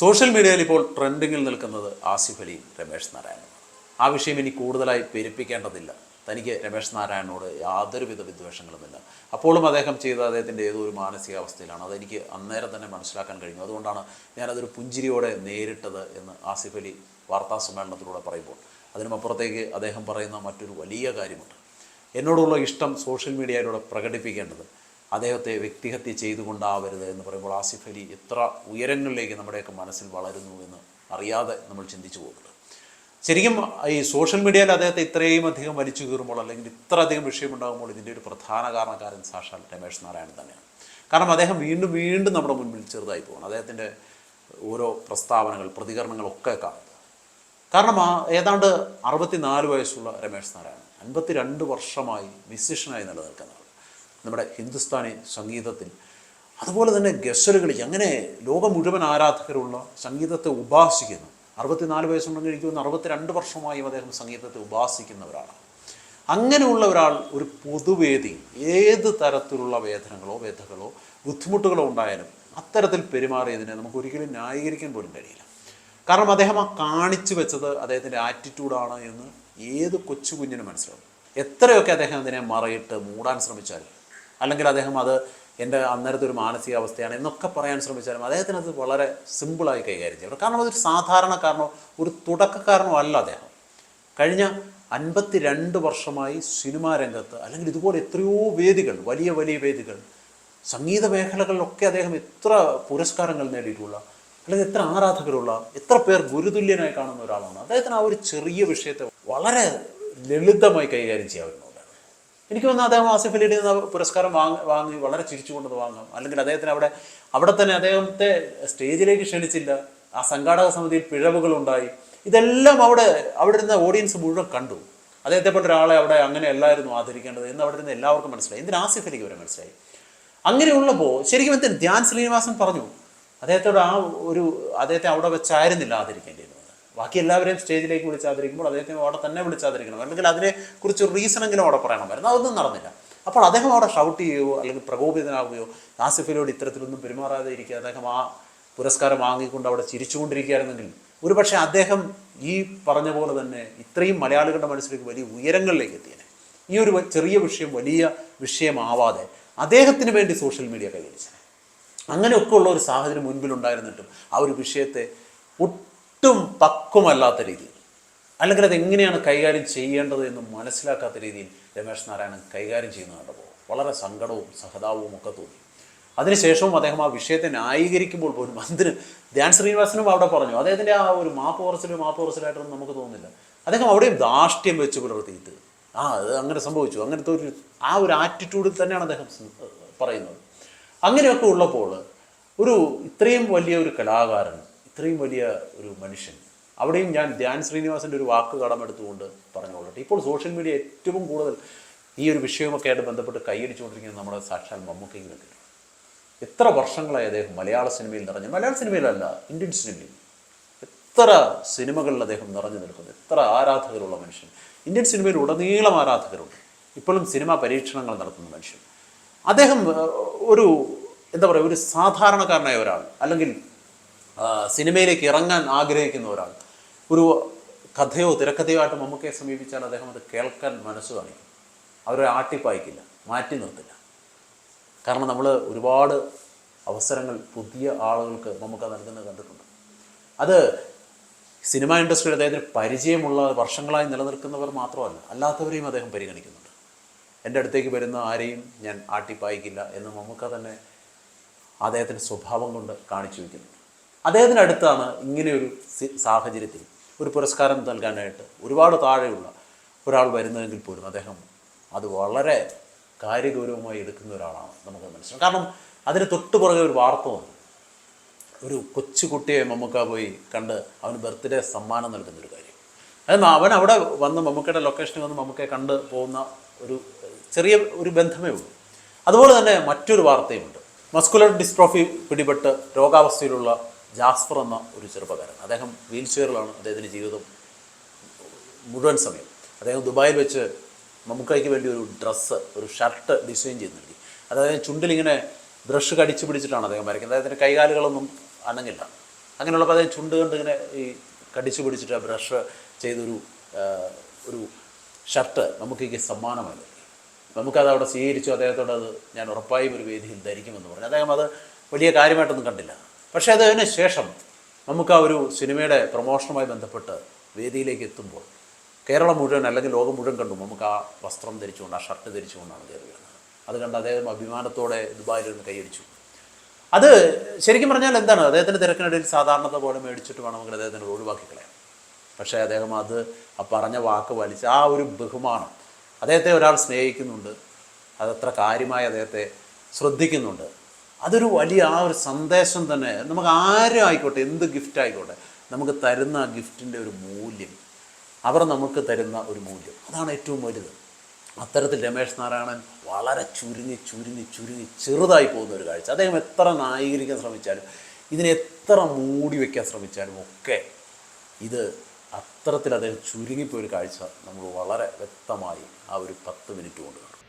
Social മീഡിയയിൽ ഇപ്പോൾ ട്രെൻഡിങ്ങിൽ നിൽക്കുന്നത് ആസിഫ് അലിയും രമേശ് നാരായണനും ആ വിഷയം ഇനി കൂടുതലായി പെരുപ്പിക്കേണ്ടതില്ല. തനിക്ക് രമേശ് നാരായണനോട് യാതൊരുവിധ വിദ്വേഷങ്ങളുമില്ല. അപ്പോഴും അദ്ദേഹം ചെയ്ത അദ്ദേഹത്തിന്റെ ഏതോ ഒരു മാനസികാവസ്ഥയിലാണ് അതെനിക്ക് അന്നേരം തന്നെ മനസ്സിലാക്കാൻ കഴിഞ്ഞു. അതുകൊണ്ടാണ് ഞാനതൊരു പുഞ്ചിരിയോടെ നേരിട്ടത് എന്ന് ആസിഫ് അലി വാർത്താ സമ്മേളനത്തിലൂടെ പറയുമ്പോൾ. അതിനുമപ്പുറത്തേക്ക് അദ്ദേഹം പറയുന്ന മറ്റൊരു വലിയ കാര്യമുണ്ട്. എന്നോടുള്ള ഇഷ്ടം സോഷ്യൽ മീഡിയയിലൂടെ പ്രകടിപ്പിക്കേണ്ടത് അദ്ദേഹത്തെ വ്യക്തിഹത്യ ചെയ്തുകൊണ്ടാവരുത് എന്ന് പറയുമ്പോൾ ആസിഫ് അലി എത്ര ഉയരങ്ങളിലേക്ക് നമ്മുടെയൊക്കെ മനസ്സിൽ വളരുന്നു എന്ന് അറിയാതെ നമ്മൾ ചിന്തിച്ചു പോകുന്നുണ്ട് ശരിക്കും ഈ സോഷ്യൽ മീഡിയയിൽ അദ്ദേഹത്തെ ഇത്രയും അധികം വലിച്ചു കീറുമ്പോൾ അല്ലെങ്കിൽ ഇത്ര അധികം വിഷയമുണ്ടാകുമ്പോൾ ഇതിന്റെ ഒരു പ്രധാന കാരണക്കാരൻ സാക്ഷാൽ രമേശ് നാരായണൻ തന്നെയാണ്. കാരണം അദ്ദേഹം വീണ്ടും വീണ്ടും നമ്മുടെ മുൻപിൽ ചെറുതായി പോകണം അദ്ദേഹത്തിന്റെ ഓരോ പ്രസ്താവനകൾ പ്രതികരണങ്ങളൊക്കെ കാണുന്നത് കാരണം ആ ഏതാണ്ട് അറുപത്തിനാല് വയസ്സുള്ള രമേശ് നാരായണൻ അൻപത്തിരണ്ട് വർഷമായി മ്യൂസിഷ്യനായി നിലനിൽക്കുന്ന ആൾ നമ്മുടെ ഹിന്ദുസ്ഥാനി സംഗീതത്തിൽ. അതുപോലെ തന്നെ ഗസലുകൾ അങ്ങനെ ലോകം മുഴുവൻ ആരാധകരുള്ള സംഗീതത്തെ ഉപാസിക്കുന്നു. അറുപത്തിനാല് വയസ്സുണ്ടെങ്കിൽ എനിക്ക് തോന്നുന്നു അറുപത്തിരണ്ട് വർഷമായും അദ്ദേഹം സംഗീതത്തെ ഉപാസിക്കുന്ന ഒരാളാണ് അങ്ങനെയുള്ള ഒരാൾ ഒരു പൊതുവേദി ഏത് തരത്തിലുള്ള വേദനകളോ വ്യഥകളോ ബുദ്ധിമുട്ടുകളോ ഉണ്ടായാലും അത്തരത്തിൽ പെരുമാറിയതിനെ നമുക്ക് ഒരിക്കലും ന്യായീകരിക്കാൻ പോലും കഴിയില്ല. കാരണം അദ്ദേഹം ആ കാണിച്ചു വെച്ചത് അദ്ദേഹത്തിന്റെ ആറ്റിറ്റ്യൂഡാണ് എന്ന് ഏത് കൊച്ചു കുഞ്ഞിനും മനസ്സിലാവും. എത്രയൊക്കെ അദ്ദേഹം അതിനെ മറയിട്ട് മൂടാൻ ശ്രമിച്ചാലും അല്ലെങ്കിൽ അദ്ദേഹം അത് എന്റെ അന്നേരത്തെ ഒരു മാനസികാവസ്ഥയാണ് എന്നൊക്കെ പറയാൻ ശ്രമിച്ചാലും അദ്ദേഹത്തിന് അത് വളരെ സിമ്പിളായി കൈകാര്യം ചെയ്യണം കാരണം അതൊരു സാധാരണക്കാരനോ ഒരു തുടക്കക്കാരനോ അല്ല അദ്ദേഹം. കഴിഞ്ഞ അൻപത്തി രണ്ട് വർഷമായി സിനിമാ രംഗത്ത് അല്ലെങ്കിൽ ഇതുപോലെ എത്രയോ വേദികൾ വലിയ വലിയ വേദികൾ സംഗീത മേഖലകളിലൊക്കെ അദ്ദേഹം എത്ര പുരസ്കാരങ്ങൾ നേടിയിട്ടുള്ള അല്ലെങ്കിൽ എത്ര ആരാധകരുള്ള എത്ര പേർ ഗുരുതുല്യനായി കാണുന്ന ഒരാളാണ്. അദ്ദേഹത്തിന് ആ ഒരു ചെറിയ വിഷയത്തെ വളരെ ലളിതമായി കൈകാര്യം ചെയ്യാവുന്നതാണ് എനിക്ക് തോന്നുന്നു അദ്ദേഹം ആസിഫ് അലിയുടെ നിന്ന് പുരസ്കാരം വാങ്ങി വാങ്ങി വളരെ ചിരിച്ചുകൊണ്ടത് വാങ്ങാം. അല്ലെങ്കിൽ അദ്ദേഹത്തിന് അവിടെ അവിടെ തന്നെ അദ്ദേഹത്തെ സ്റ്റേജിലേക്ക് ക്ഷണിച്ചില്ല. ആ സംഘാടക സമിതിയിൽ പിഴവുകളുണ്ടായി. ഇതെല്ലാം അവിടെ അവിടെ ഇരുന്ന ഓഡിയൻസ് മുഴുവൻ കണ്ടു. അദ്ദേഹത്തെ പോലെ ഒരാളെ അവിടെ അങ്ങനെ അല്ലായിരുന്നു ആദരിക്കേണ്ടത് എന്ന് അവിടെ ഇരുന്ന് എല്ലാവർക്കും മനസ്സിലായി. എന്തിന് ആസിഫ് അലിക്ക് വരെ മനസ്സിലായി? അങ്ങനെയുള്ളപ്പോൾ ശരിക്കും എന്തിന് ധ്യാൻ ശ്രീനിവാസൻ പറഞ്ഞു? അദ്ദേഹത്തോട് ആ ഒരു അദ്ദേഹത്തെ അവിടെ വെച്ചായിരുന്നില്ല ആദരിക്കേണ്ടിയിരുന്നത് ബാക്കി എല്ലാവരെയും സ്റ്റേജിലേക്ക് വിളിച്ചാതിരിക്കുമ്പോൾ അദ്ദേഹത്തിന് അദ്ദേഹത്തെ അവിടെ തന്നെ വിളിച്ചാതിരിക്കണം. അല്ലെങ്കിൽ അതിനെക്കുറിച്ച് റീസണെങ്കിലും അവിടെ പറയണമായിരുന്നു അതൊന്നും നടന്നില്ല. അപ്പോൾ അദ്ദേഹം അവിടെ ഷൗട്ട് ചെയ്യുകയോ അല്ലെങ്കിൽ പ്രകോപിതനാവുകയോ ആസിഫിലോട് ഇത്തരത്തിലൊന്നും പെരുമാറാതെ ഇരിക്കുക അദ്ദേഹം ആ പുരസ്കാരം വാങ്ങിക്കൊണ്ട് അവിടെ ചിരിച്ചുകൊണ്ടിരിക്കുകയായിരുന്നെങ്കിൽ ഒരുപക്ഷെ അദ്ദേഹം ഈ പറഞ്ഞ പോലെ തന്നെ ഇത്രയും മലയാളികളുടെ മനസ്സിലേക്ക് വലിയ ഉയരങ്ങളിലേക്ക് എത്തിയേനെ. ഈ ഒരു ചെറിയ വിഷയം വലിയ വിഷയമാവാതെ അദ്ദേഹത്തിന് വേണ്ടി സോഷ്യൽ മീഡിയ കൈവരിച്ചത് അങ്ങനെയൊക്കെ ഉള്ള ഒരു സാഹചര്യം മുൻപിലുണ്ടായിരുന്നിട്ടും ആ ഒരു വിഷയത്തെ ഒട്ടും പക്വമല്ലാത്ത രീതിയിൽ അല്ലെങ്കിൽ അത് എങ്ങനെയാണ് കൈകാര്യം ചെയ്യേണ്ടത് എന്ന് മനസ്സിലാക്കാത്ത രീതിയിൽ രമേശ് നാരായണൻ കൈകാര്യം ചെയ്യുന്ന കണ്ടപ്പോൾ വളരെ സങ്കടവും സഹതാപവും ഒക്കെ തോന്നി. അതിനുശേഷവും അദ്ദേഹം ആ വിഷയത്തെ ന്യായീകരിക്കുമ്പോൾ പോലും അതിന് ധ്യാൻ ശ്രീനിവാസനും അവിടെ പറഞ്ഞു അദ്ദേഹത്തിന്റെ ആ ഒരു മാപ്പ് കുറച്ചിലും മാപ്പ് കുറച്ചിലായിട്ടൊന്നും നമുക്ക് തോന്നുന്നില്ല. അദ്ദേഹം അവിടെയും ദാഷ്ട്യം വെച്ച് പുലർത്തിയിട്ട് ആ അത് അങ്ങനെ സംഭവിച്ചു. അങ്ങനത്തെ ഒരു ആ ഒരു ആറ്റിറ്റ്യൂഡിൽ തന്നെയാണ് അദ്ദേഹം പറയുന്നത്. അങ്ങനെയൊക്കെ ഉള്ളപ്പോൾ ഒരു ഇത്രയും വലിയ ഒരു കലാകാരൻ ഇത്രയും വലിയ ഒരു മനുഷ്യൻ. അവിടെയും ഞാൻ ധ്യാൻ ശ്രീനിവാസന്റെ ഒരു വാക്ക് കടമെടുത്തുകൊണ്ട് പറഞ്ഞുകൊള്ളട്ടെ ഇപ്പോൾ സോഷ്യൽ മീഡിയ ഏറ്റവും കൂടുതൽ ഈ ഒരു വിഷയമൊക്കെ ആയിട്ട് ബന്ധപ്പെട്ട് കൈയടിച്ചുകൊണ്ടിരിക്കുന്നത് നമ്മുടെ സാക്ഷാൽ മമ്മൂക്കയും കണ്ടിട്ടുണ്ട് എത്ര വർഷങ്ങളായി അദ്ദേഹം മലയാള സിനിമയിൽ നിറഞ്ഞു മലയാള സിനിമയിലല്ല ഇന്ത്യൻ സിനിമയിൽ. എത്ര സിനിമകളിൽ അദ്ദേഹം നിറഞ്ഞു നിൽക്കുന്നു. എത്ര ആരാധകരുള്ള മനുഷ്യൻ. ഇന്ത്യൻ സിനിമയിൽ ഉടനീളം ആരാധകരുണ്ട്. ഇപ്പോഴും സിനിമാ പരീക്ഷണങ്ങൾ നടത്തുന്ന മനുഷ്യൻ. അദ്ദേഹം ഒരു എന്താ പറയുക ഒരു സാധാരണക്കാരനായ ഒരാൾ. അല്ലെങ്കിൽ സിനിമയിലേക്ക് ഇറങ്ങാൻ ആഗ്രഹിക്കുന്ന ഒരാൾ. ഒരു കഥയോ തിരക്കഥയോ ആയിട്ട് മമ്മൂക്കയെ സമീപിച്ചാൽ അദ്ദേഹം അത് കേൾക്കാൻ മനസ്സ് കാണിക്കും. അവരെ ആട്ടിപ്പായിക്കില്ല മാറ്റി നിർത്തില്ല. കാരണം നമ്മൾ ഒരുപാട് അവസരങ്ങൾ പുതിയ ആളുകൾക്ക് നമുക്ക് നൽകുന്നത് കണ്ടിട്ടുണ്ട്. അത് സിനിമ ഇൻഡസ്ട്രിയിൽ അദ്ദേഹത്തിന് പരിചയമുള്ള വർഷങ്ങളായി നിലനിൽക്കുന്നവർ മാത്രമല്ല അല്ലാത്തവരെയും അദ്ദേഹം പരിഗണിക്കുന്നുണ്ട്. എന്റെ അടുത്തേക്ക് വരുന്ന ആരെയും ഞാൻ ആട്ടിപ്പായിക്കില്ല എന്ന് മമ്മൂക്ക തന്നെ അദ്ദേഹത്തിന്റെ സ്വഭാവം കൊണ്ട് കാണിച്ചു വയ്ക്കുന്നുണ്ട്. അദ്ദേഹത്തിന്റെ അടുത്താണ് ഇങ്ങനെയൊരു സാഹചര്യത്തിൽ ഒരു പുരസ്കാരം നൽകാനായിട്ട് ഒരുപാട് താഴെയുള്ള ഒരാൾ വരുന്നതെങ്കിൽ പോലും അദ്ദേഹം അത് വളരെ കാര്യഗൗരവമായി എടുക്കുന്ന ഒരാളാണ് നമുക്ക് മനസ്സിലാക്കാം. കാരണം അതിന് തൊട്ട് പുറകെ ഒരു വാർത്ത വന്നു. ഒരു കൊച്ചുകുട്ടിയെ മമ്മൂക്ക പോയി കണ്ട് അവന് ബർത്ത്ഡേ സമ്മാനം നൽകുന്ന ഒരു കാര്യം. അതെന്ന് അവൻ അവിടെ വന്ന് മമ്മൂക്കയുടെ ലൊക്കേഷനിൽ വന്ന് മമ്മൂക്കയെ കണ്ട് പോകുന്ന ഒരു ചെറിയ ഒരു ബന്ധമേ ഉള്ളൂ. അതുപോലെ തന്നെ മറ്റൊരു വാർത്തയുമുണ്ട്. മസ്കുലർ ഡിസ്ട്രോഫി പിടിപെട്ട് രോഗാവസ്ഥയിലുള്ള ജാസ്ഫർ എന്ന ഒരു ചെറുപ്പക്കാരൻ. അദ്ദേഹം വീൽ ചെയറിലാണ് അദ്ദേഹത്തിന്റെ ജീവിതം മുഴുവൻ സമയം. അദ്ദേഹം ദുബായിൽ വെച്ച് മമ്മൂക്കായ്ക്ക് വേണ്ടി ഒരു ഡ്രസ്സ് ഒരു ഷർട്ട് ഡിസൈൻ ചെയ്ത് നൽകി. അതായത് ചുണ്ടിലിങ്ങനെ ബ്രഷ് കടിച്ചു പിടിച്ചിട്ടാണ് അദ്ദേഹം വരയ്ക്കുന്നത്. അദ്ദേഹത്തിന്റെ കൈകാലുകളൊന്നും അനങ്ങില്ല. അങ്ങനെയുള്ളപ്പോൾ അദ്ദേഹം ചുണ്ട് കൊണ്ട് ഇങ്ങനെ ഈ കടിച്ചു പിടിച്ചിട്ട് ബ്രഷ് ചെയ്തൊരു ഒരു ഷർട്ട് ഈ സമ്മാനമായി നൽകി. നമുക്കത് അവിടെ സ്വീകരിച്ചു. അദ്ദേഹത്തോട് അത് ഞാൻ ഉറപ്പായും ഒരു വേദിയിൽ ധരിക്കുമെന്ന് പറഞ്ഞു. അദ്ദേഹം അത് വലിയ കാര്യമായിട്ടൊന്നും കണ്ടില്ല. പക്ഷേ അതിന് ശേഷം നമുക്ക് ആ ഒരു സിനിമയുടെ പ്രൊമോഷനുമായി ബന്ധപ്പെട്ട് വേദിയിലേക്ക് എത്തുമ്പോൾ കേരളം മുഴുവൻ അല്ലെങ്കിൽ ലോകം മുഴുവൻ കണ്ടു നമുക്ക് ആ വസ്ത്രം ധരിച്ചുകൊണ്ട് ആ ഷർട്ട് ധരിച്ചുകൊണ്ടാണ് കയറി വരുന്നത്. അത് കണ്ട് അദ്ദേഹം അഭിമാനത്തോടെ ദുബായിൽ നിന്ന് കൈയടിച്ചു. അത് ശരിക്കും പറഞ്ഞാൽ എന്താണ്? അദ്ദേഹത്തിന്റെ തിരക്കിനിടയിൽ സാധാരണത പോലെ മേടിച്ചിട്ട് വേണമെങ്കിൽ അദ്ദേഹത്തിന് ഒഴിവാക്കി കളയാം പക്ഷേ അദ്ദേഹം അത് ആ പറഞ്ഞ വാക്ക് വലിച്ച് ആ ഒരു ബഹുമാനം അദ്ദേഹത്തെ ഒരാൾ സ്നേഹിക്കുന്നുണ്ട്. അതത്ര കാര്യമായി അദ്ദേഹത്തെ ശ്രദ്ധിക്കുന്നുണ്ട്. അതൊരു വലിയ ആ ഒരു സന്ദേശം തന്നെ. നമുക്ക് ആരും ആയിക്കോട്ടെ എന്ത് ഗിഫ്റ്റ് ആയിക്കോട്ടെ നമുക്ക് തരുന്ന ആ ഗിഫ്റ്റിന്റെ ഒരു മൂല്യം. അവർ നമുക്ക് തരുന്ന ഒരു മൂല്യം. അതാണ് ഏറ്റവും വലുത്. അത്തരത്തിൽ രമേശ് നാരായണൻ വളരെ ചുരുങ്ങി ചുരുങ്ങി ചുരുങ്ങി ചെറുതായി പോകുന്ന ഒരു കാഴ്ച. അദ്ദേഹം എത്ര ന്യായീകരിക്കാൻ ശ്രമിച്ചാലും ഇതിനെ എത്ര മൂടി വയ്ക്കാൻ ശ്രമിച്ചാലും ഒക്കെ ഇത് അത്തരത്തിൽ അദ്ദേഹം ചുരുങ്ങിപ്പോയൊരു കാഴ്ച നമ്മൾ വളരെ വ്യക്തമായി ആ ഒരു പത്ത് മിനിറ്റ് കൊണ്ട് കാണും.